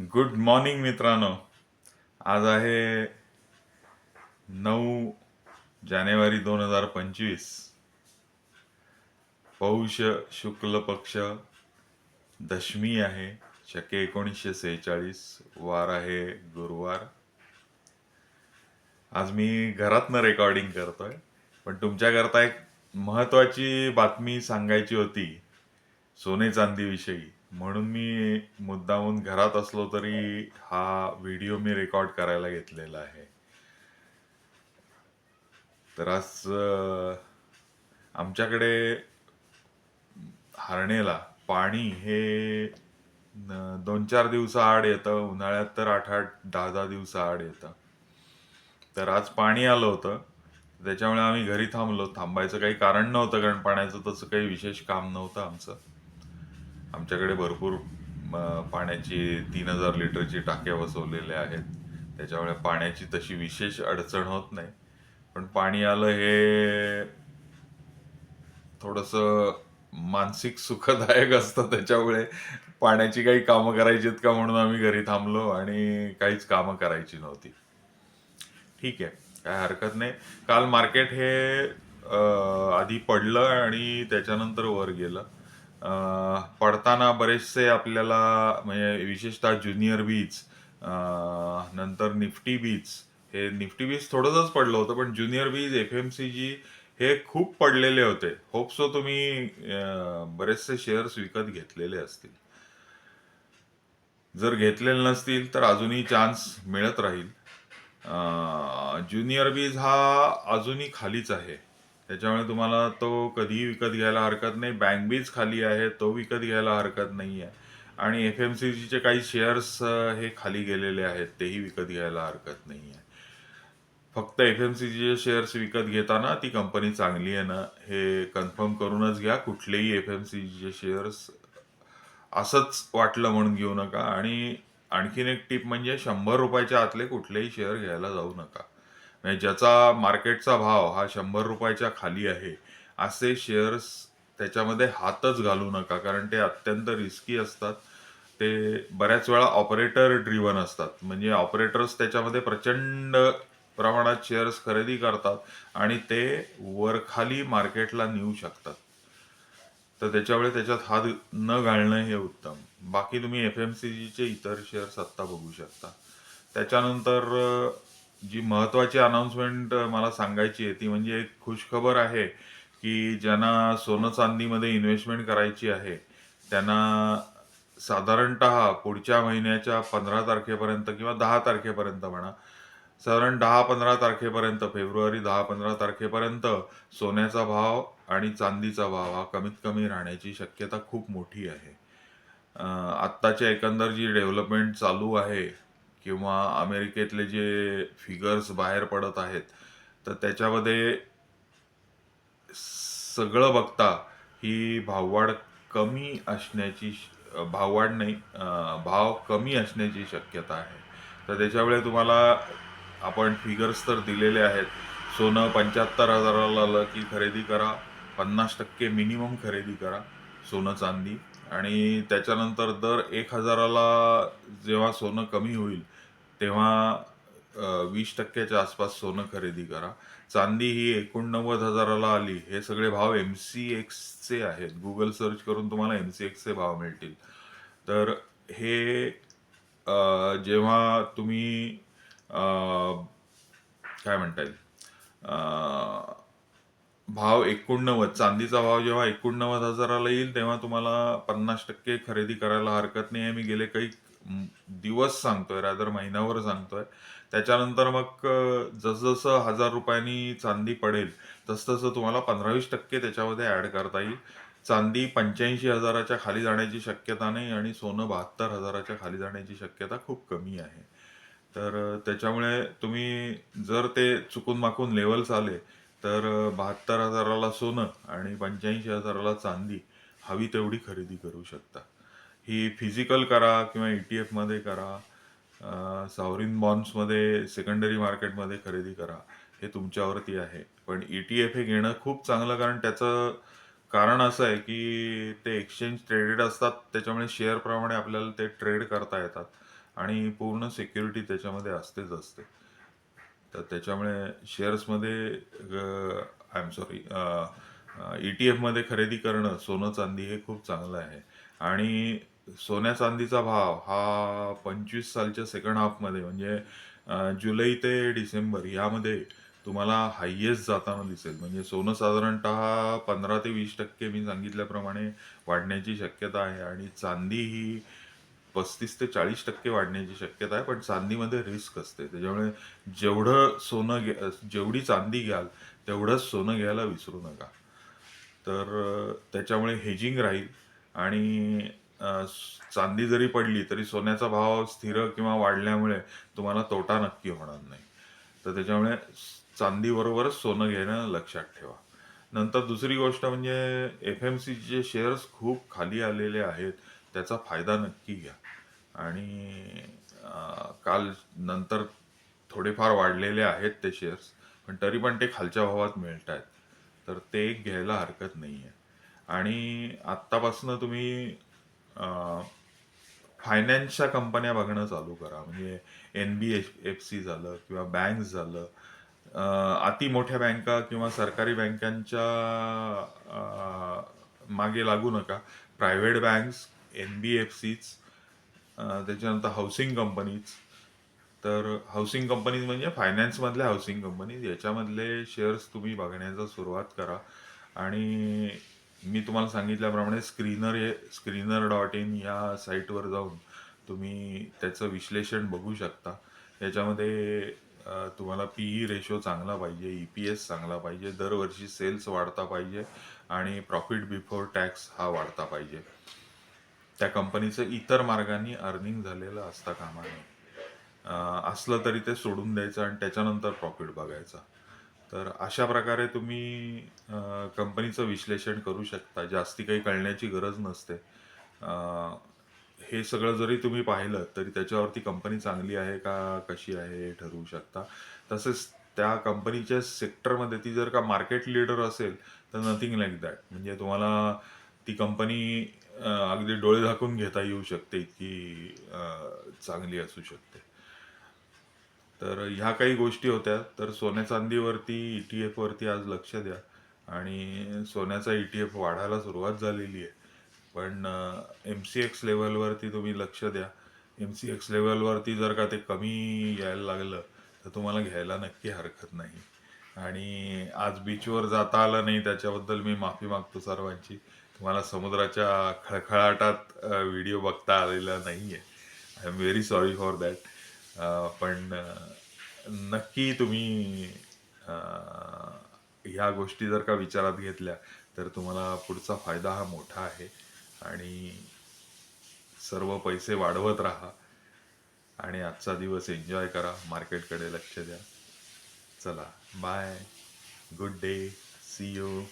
Good morning मित्रांनो. आज आहे नऊ जानेवारी दोन हजार पंचवीस. पौष शुक्ल पक्ष दशमी आहे. शके एकोणीसशे सेहेचाळीस. वार आहे गुरुवार. आज मी घरातनं रेकॉर्डिंग करतोय. पण तुमच्याकरता एक महत्वाची बातमी सांगायची होती. सोने चांदीविषयी. म्हणून मी मुद्दामून घरात असलो तरी हा व्हिडिओ मी रेकॉर्ड करायला घेतलेला आहे. तर आज आमच्याकडे हरणेला पाणी हे दोन चार दिवसाआड येतं उन्हाळ्यात तर आठ आठ दहा दहा दिवसाआड येतं. तर आज पाणी आलं होतं. त्याच्यामुळे आम्ही घरी थांबलो. थांबायचं काही कारण नव्हतं कारण पाण्याचं तसं काही विशेष काम नव्हतं आमचं. आमच्याकडे भरपूर पाण्याची तीन हजार लिटरची टाक्या बसवलेल्या आहेत. त्याच्यामुळे पाण्याची तशी विशेष अडचण होत नाही. पण पाणी आलं हे थोडंसं मानसिक सुखदायक असतं. त्याच्यामुळे पाण्याची काही कामं करायची आहेत का म्हणून आम्ही घरी थांबलो आणि काहीच कामं करायची नव्हती. ठीक आहे. काय हरकत नाही. काल मार्केट हे आधी पडलं आणि त्याच्यानंतर वर गेलं. पडताना बरेचसे आपल्याला म्हणजे विशेषतः ज्युनियर बीच नंतर निफ्टी बीच हे निफ्टी बीच थोडंसंच पडलं होतं पण junior BeES F M C G हे खूप पडलेले होते. होप सो तुम्ही बरेचसे शेअर्स विकत घेतलेले असतील. जर घेतलेले नसतील तर अजूनही चान्स मिळत राहील. ज्युनियर बीज हा अजूनही खालीच आहे. त्याच्यामुळे तुम्हाला तो कधीही विकत घ्यायला हरकत नाही. बँक बीच खाली आहे तो विकत घ्यायला हरकत नाही आहे आणि एफ एम सी जीचे काही शेअर्स हे खाली गेलेले आहेत तेही विकत घ्यायला हरकत नाही आहे फक्त एफ एम सी जीचे शेअर्स विकत घेताना ती कंपनी चांगली आहे ना हे कन्फर्म करूनच घ्या. कुठलेही एफ एम सी जीचे शेअर्स असंच वाटलं म्हणून घेऊ नका. आणि आणखीन एक टीप म्हणजे शंभर रुपयाच्या आतले कुठलेही शेअर घ्यायला जाऊ नका. म्हणजे ज्याचा मार्केटचा भाव हा शंभर रुपयाच्या खाली आहे असे शेअर्स त्याच्यामध्ये हातच घालू नका कारण ते अत्यंत रिस्की असतात. ते बऱ्याच वेळा ऑपरेटर ड्रिवन असतात. म्हणजे ऑपरेटर्स त्याच्यामध्ये प्रचंड प्रमाणात शेअर्स खरेदी करतात आणि ते वरखाली मार्केटला नेऊ शकतात. तर त्याच्यामुळे त्याच्यात हात न घालणं हे उत्तम. बाकी तुम्ही एफ एम सी जीचे इतर शेअर्स आत्ता बघू शकता. त्याच्यानंतर जी महत्त्वाची अनाउन्समेंट मला सांगायची आहे ती म्हणजे एक खुशखबर आहे की ज्यांना सोनं चांदीमध्ये इन्व्हेस्टमेंट करायची आहे त्यांना साधारणत पुढच्या महिन्याच्या पंधरा तारखेपर्यंत किंवा दहा तारखेपर्यंत म्हणा साधारण दहा पंधरा तारखेपर्यंत फेब्रुवारी दहा पंधरा तारखेपर्यंत सोन्याचा भाव आणि चांदीचा भाव हा कमीत कमी राहण्याची शक्यता खूप मोठी आहे. आत्ताच्या एकंदर जी डेव्हलपमेंट चालू आहे किंवा अमेरिकेतले जे फिगर्स बाहेर पडत आहेत तर त्याच्यामध्ये सगळं बघता ही भाववाढ कमी असण्याची भाववाढ नाही भाव कमी असण्याची शक्यता आहे. तर त्याच्यामुळे तुम्हाला आपण फिगर्स तर दिलेले आहेत. सोनं पंच्याहत्तर हजाराला आलं की खरेदी करा पन्नास टक्के मिनिमम खरेदी करा सोनं चांदी. आणि त्याच्यानंतर दर एक हजाराला जेव्हा सोनं कमी होईल तेव्हा वीस टक्क्याच्या आसपास सोनं खरेदी करा. चांदी ही एकोणनव्वद हजाराला आली हे सगळे भाव एम सी एक्सचे आहेत. गुगल सर्च करून तुम्हाला एम सी एक्सचे भाव मिळतील. तर हे जेव्हा तुम्ही काय म्हणता येईल? भाव एकोणनव्वद चांदीचा भाव जेव्हा एकोणनव्वद हजाराला येईल तेव्हा तुम्हाला पन्नास टक्के खरेदी करायला हरकत नाही. आहे मी गेले काही दिवस सांगतोय रादर महिनाभर सांगतोय. त्याच्यानंतर मग जसजसं हजार रुपयांनी चांदी पडेल तसतसं तुम्हाला पंधरावीस टक्के त्याच्यामध्ये ॲड करता येईल. चांदी पंच्याऐंशी हजाराच्या खाली जाण्याची शक्यता नाही आणि सोनं बहात्तर हजाराच्या खाली जाण्याची शक्यता खूप कमी आहे. तर त्याच्यामुळे तुम्ही जर ते चुकून माकून लेवल्स आले तर बहात्तर हजाराला सोनं आणि पंच्याऐंशी हजाराला चांदी हवी तेवढी खरेदी करू शकता. ही फिजिकल करा किंवा ई टी एफमध्ये करा सावरिन बॉन्ड्समध्ये सेकंडरी मार्केटमध्ये खरेदी करा हे तुमच्यावरती आहे. पण ई टी एफ हे घेणं खूप चांगलं कारण त्याचं कारण असं आहे की ते एक्सचेंज ट्रेडेड असतात त्याच्यामुळे शेअरप्रमाणे आपल्याला ते ट्रेड करता येतात आणि पूर्ण सिक्युरिटी त्याच्यामध्ये असतेच असते. तर त्याच्यामुळे शेअर्समध्ये I am sorry E T एफमध्ये खरेदी करणं सोनं चांदी हे खूप चांगलं आहे. आणि सोन्या चांदीचा भाव हा पंचवीस सालच्या सेकंड हाफमध्ये म्हणजे जुलै ते डिसेंबर यामध्ये तुम्हाला हायेस्ट जाताना दिसेल. म्हणजे सोनं साधारणतः पंधरा ते वीस टक्के मी सांगितल्याप्रमाणे वाढण्याची शक्यता आहे. आणि चांदी ही पस्तीस ते चाळीस टक्के वाढण्याची शक्यता आहे पण चांदीमध्ये रिस्क असते. त्याच्यामुळे जेवढं सोनं घ्या जेवढी चांदी घ्याल तेवढंच सोनं घ्यायला विसरू नका. तर त्याच्यामुळे हेजिंग राहील आणि चांदी जरी पडली तरी सोन्याचा भाव स्थिर किंवा वाढल्यामुळे तुम्हाला तोटा नक्की होणार नाही. तर त्याच्यामुळे चांदीबरोबरच सोनं घेणं लक्षात ठेवा. नंतर दुसरी गोष्ट म्हणजे एफ एम सीचे शेअर्स खूप खाली आलेले आहेत. त्याचा फायदा नक्की घ्या. आणि काल नंतर थोडेफार वाढलेले आहेत ते शेअर्स पण तरी पण ते खालच्या भावात मिळत आहेत तर ते एक घ्यायला हरकत नाही आहे आणि आत्तापासनं तुम्ही फायनान्सच्या कंपन्या बघणं चालू करा. म्हणजे N B F F C झालं किंवा बँक्स झालं अति मोठ्या बँका किंवा सरकारी बँकांच्या मागे लागू नका. Private banks N B F सीच त्याच्यानंतर हाऊसिंग कंपनीज तर हाऊसिंग कंपनीज म्हणजे फायनान्समधल्या हाऊसिंग कंपनीज याच्यामधले शेअर्स तुम्ही बघण्याचा सुरुवात करा. आणि मी तुम्हाला सांगितल्याप्रमाणे स्क्रीनर हे स्क्रीनर डॉट इन या साईटवर जाऊन तुम्ही त्याचं विश्लेषण बघू शकता. याच्यामध्ये तुम्हाला पी ई रेशो चांगला पाहिजे ई पी एस चांगला पाहिजे दरवर्षी सेल्स वाढता पाहिजे आणि प्रॉफिट बिफोर टॅक्स हा वाढता पाहिजे. त्या कंपनीचं इतर मार्गाने अर्निंग झालेलं असता कामा नये असलं तरी ते सोडून द्यायचं आणि त्याच्यानंतर प्रॉफिट बघायचा. तर अशा प्रकारे तुम्ही कंपनीचं विश्लेषण करू शकता. जास्ती काही कळण्याची गरज नसते. हे सगळं जरी तुम्ही पाहिलं तरी त्याच्यावरती कंपनी चांगली आहे का कशी आहे हे ठरवू शकता. तसेच त्या कंपनीच्या सेक्टरमध्ये ती जर का मार्केट लीडर असेल तर नथिंग लाईक दॅट म्हणजे तुम्हाला ती कंपनी अगदी डोळे झाकून घेता येऊ शकते इतकी चांगली असू शकते. तर ह्या काही गोष्टी होत्या. तर सोन्या चांदीवरती ई टी एफवरती आज लक्ष द्या. आणि सोन्याचा ई टी एफ वाढायला सुरुवात झालेली आहे. पण एम सी एक्स लेवलवरती तुम्ही लक्ष द्या. एम सी एक्स लेवलवरती जर का ते कमी यायला लागलं तर तुम्हाला घ्यायला नक्की हरकत नाही. आणि आज बीचवर जाता आलं नाही त्याच्याबद्दल मी माफी मागतो सर्वांची. तुम्हाला समुद्राच्या खळखळाटात व्हिडिओ बघता आलेला नाही आहे I am very sorry for that पण नक्की तुम्ही ह्या गोष्टी जर का विचारात घेतल्या तर तुम्हाला पुढचा फायदा हा मोठा आहे. आणि सर्व पैसे वाढवत राहा. आणि आजचा दिवस एन्जॉय करा. मार्केटकडे लक्ष द्या. चला bye good day see you